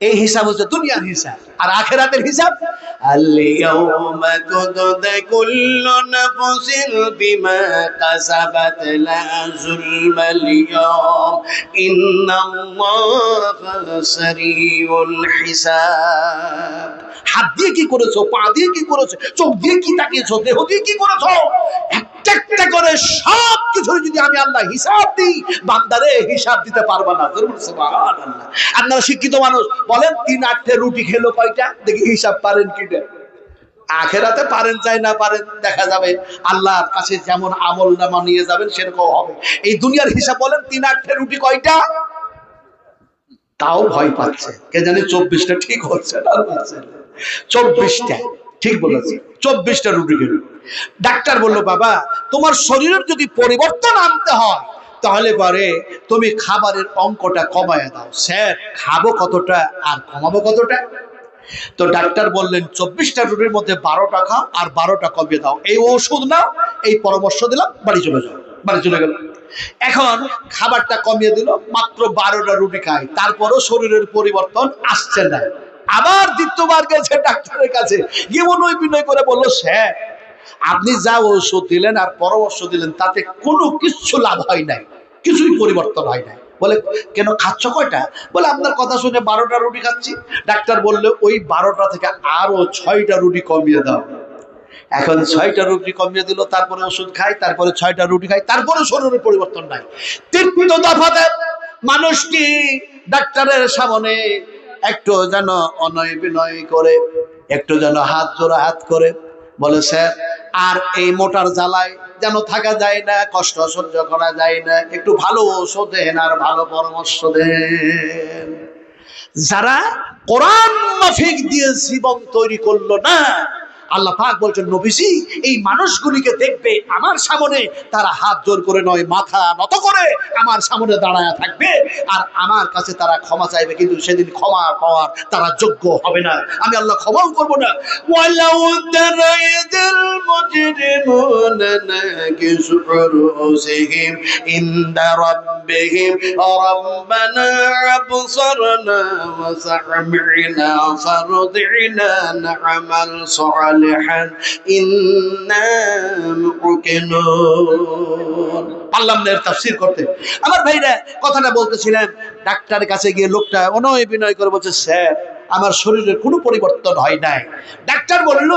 এই হিসাব হচ্ছে দুনিয়ার হিসাব। আর আখেরাতের হিসাব? হাত দিয়ে কি করেছ? পা দিয়ে কি করেছ? চোখ দিয়ে কি তাকিয়েছো? দেহ দিয়ে কি করেছ? একটা করে সব কিছু যদি আমি আল্লাহ হিসাব দিই, বান্দারে হিসাব দিতে পারবা না। আপনারা শিক্ষিত মানুষ, বলেন, তিন আটটে রুটি খেলো কয়টা? দেখি হিসাব পারেন কিনা আখেরাতে পারেন চাই না পারেন, দেখা যাবে আল্লাহর কাছে যেমন আমল নামা নিয়ে যাবেন, সেরকম হবে। এই দুনিয়ার হিসাব বলেন, তিন আটটে রুটি কয়টা? তাও ভয় পাচ্ছে। কে জানে চব্বিশটা ঠিক হচ্ছে না। চব্বিশটা, ঠিক বলেছে চব্বিশটা খেল। ডাক্তার বলল, বাবা, তোমার শরীরের যদি পরিবর্তন আনতে হয়, তাহলে পরে তুমি খাবারের অঙ্কটা কমায় দাও। স্যার, খাব কতটা আর কমাবো কতটা? তো ডাক্তার বললেন, চব্বিশটা রুটির মধ্যে বারোটা খাও আর বারোটা কমিয়ে দাও। এই ওষুধ নাও, এই পরামর্শ দিলাম, বাড়ি চলে যাও, বাড়ি চলে গেল। এখন খাবারটা কমিয়ে দিল, মাত্র বারোটা রুটি খায় তারপরও শরীরের পরিবর্তন আসছে না। আবার দ্বিতীয়বার গেছে ডাক্তারের কাছে। গিয়ে মনে বিনয় করে বলল, স্যার, আপনি যা ওষুধ দিলেন আর পরামর্শ দিলেন, তাতে কোনো কিছু লাভ হয় নাই, কিছুই পরিবর্তন হয় নাই। বলে, কেন খাচ্ছ কয়টা? বলে, আপনার কথা শুনে বারোটা রুটি খাচ্ছি। ডাক্তার বললে, ওই বারোটা থেকে আরও ছয়টা রুটি কমিয়ে দাও। এখন ছয়টা রুটি কমিয়ে দিল, তারপরে ওষুধ খাই তারপরে ছয়টা রুটি খাই তারপরে শরীরের পরিবর্তন নাই। তৃতীয় দফাতে মানুষটি ডাক্তারের সামনে একটু যেন অনয় বিনয় করে, একটু যেন হাত জোড়া হাত করে। বলে, স্যার, আর এই মোটার জ্বালায় যেন থাকা যায় না, কষ্ট সহ্য করা যায় না, একটু ভালো ওষুধ দেন আর ভালো পরামর্শ দেন। যারা কোরআন মাফিক দিয়ে জীবন তৈরি করল না আল্লাহ পাক বলছেন, নবীজি, এই মানুষগুলিকে দেখবে আমার সামনে, তারা হাত জোর করে নয়, মাথা নত করে আমার সামনে দাঁড়ায় থাকবে, আর আমার কাছে তারা ক্ষমা চাইবে, কিন্তু সেদিন ক্ষমা পাওয়ার তারা যোগ্য হবে না। আমি আল্লাহ ক্ষমাও করব না। ওয়ালাউ দারাইদাল মুজরিমুনা নাকিসু রুসিহিম ইনদা সালিহান, ইন্না মুকিনুন পারলাম না তাফসীর করতে। আমার ভাইরা কথাটা বলতেছিলেন, ডাক্তারের কাছে গিয়ে লোকটা অনয় বিনয় করে বলছে, স্যার, আমার শরীরের কোনো পরিবর্তন হয় নাই। ডাক্তার বলল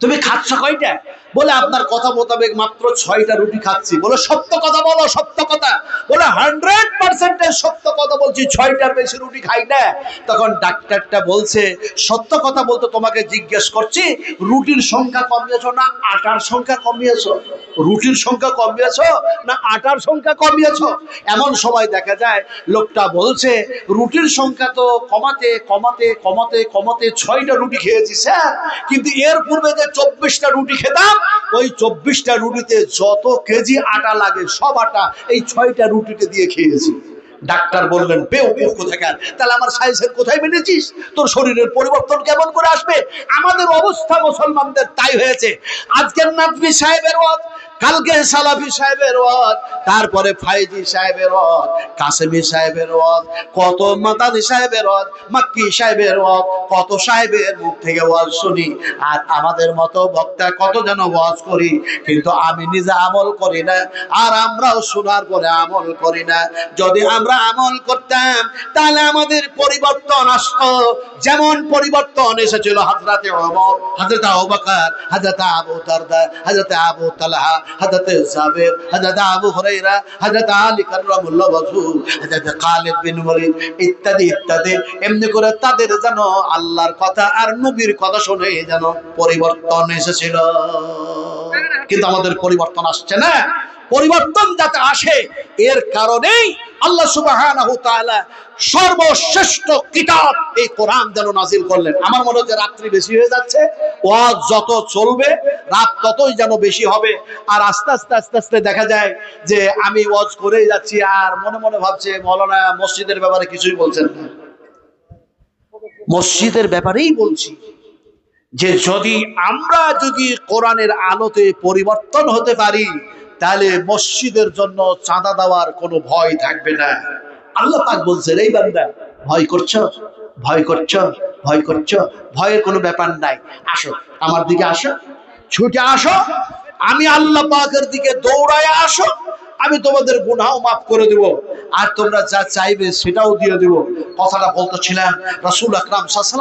তুমি খাচ্ছ কয়টা? বলে, আপনার কথা মোতাবেক মাত্র ছয়টা রুটি খাচ্ছি। বলে, সত্য কথা বলো, সত্য কথা। বলে, হান্ড্রেড পার্সেন্টের সত্য কথা বলছি, ছয়টার বেশি রুটি খাই না। তখন ডাক্তারটা বলছে, সত্য কথা বলতে তোমাকে জিজ্ঞেস করছি, রুটির সংখ্যা কমিয়েছো না আটার সংখ্যা কমিয়েছো? রুটির সংখ্যা কমিয়েছো না আটার সংখ্যা কমিয়েছো? এমন সময় দেখা যায়, লোকটা বলছে, রুটির সংখ্যা তো কমাতে কমাতে কমাতে কমাতে ছয়টা রুটি খেয়েছি, স্যার। কিন্তু এর পূর্বে যে চব্বিশটা রুটি খেতাম, ওই চব্বিশটা রুটিতে যত কেজি আটা লাগে, সব আটা এই ছয়টা রুটিতে দিয়ে খেয়েছি। ডাক্তার বললেন বেউকুফ কোথাকার? তাহলে আমার সাইজের কোথায় মেনেছিস? তোর শরীরের পরিবর্তন কেমন করে আসবে? আমাদের অবস্থা মুসলমানদের তাই হয়েছে। আজকের নাতবি সাহেবের কালকে সালাফি সাহেবের ওয়াজ, তারপরে ফাইজি সাহেবের ওয়াজ, কাসেমি সাহেবের ওয়াজ, কত মাতানি সাহেবের ওয়াজ, মাক্কি সাহেবের ওয়াজ, কত সাহেবের মুখ থেকে ওয়াজ শুনি। আর আমাদের মতো বক্তা কত যেন ওয়াজ করি, কিন্তু আমি নিজে আমল করি না, আর আমরাও শোনার পরে আমল করি না। যদি আমরা আমল করতাম, তাহলে আমাদের পরিবর্তন আসতো। যেমন পরিবর্তন এসেছিল হাজরাতে ওমর, হাজরত আবু বকর, হাজরত আবু দারদা, হাজরত আবু তালহা হাজরত জাবের হাজাতে আবু হুরাইরা হাজাতে আলী কাররামুল্লাহ ওয়াজহু হাজাতে খালিদ বিন ওয়ালিদ, ইত্যাদি ইত্যাদি। এমনি করে তাদের যেন আল্লাহর কথা আর নবীর কথা শুনে যেন পরিবর্তন এসেছিল। কিন্তু আমাদের পরিবর্তন আসছে না। পরিবর্তন যাতে আসে, এর কারণেই আল্লাহ তাআলা সর্বশ্রেষ্ঠ কিতাব এই কোরআন যেন নাজিল করলেন। আমার মনে হচ্ছে রাত্রি বেশি হয়ে যাচ্ছে, ওয়াজ যত চলবে, রাত ততই যেন বেশি হবে। আর আস্তে আস্তে আস্তে আস্তে দেখা যায় যে আমি ওয়াজ করেই যাচ্ছি আর মনে মনে ভাবছে, মৌলানা মসজিদের ব্যাপারে কিছুই বলছেন না। মসজিদের ব্যাপারেই বলছি যে যদি আমরা যদি কোরআনের আলোতে পরিবর্তন হতে পারি তাহলে মসজিদের জন্য চাঁদা দেওয়ার কোনো ভয় থাকবে না। আল্লাহ পাক বলছেন, এই বান্দা, ভয় করছ? ভয় করছ? ভয় করছ? ভয়ের কোনো ব্যাপার নাই। আসো, আমার দিকে আসো। ছুটে আসো। আমি আল্লাহ পাকের দিকে দৌড়ায় আসো। আমি তোমাদের গুনাও মাফ করে দেব। আর তোমরা যা চাইবে সেটাও দিয়ে দেব। কথাটা বলতেছিলাম। রাসূল আকরাম সাল্লাল্লাহু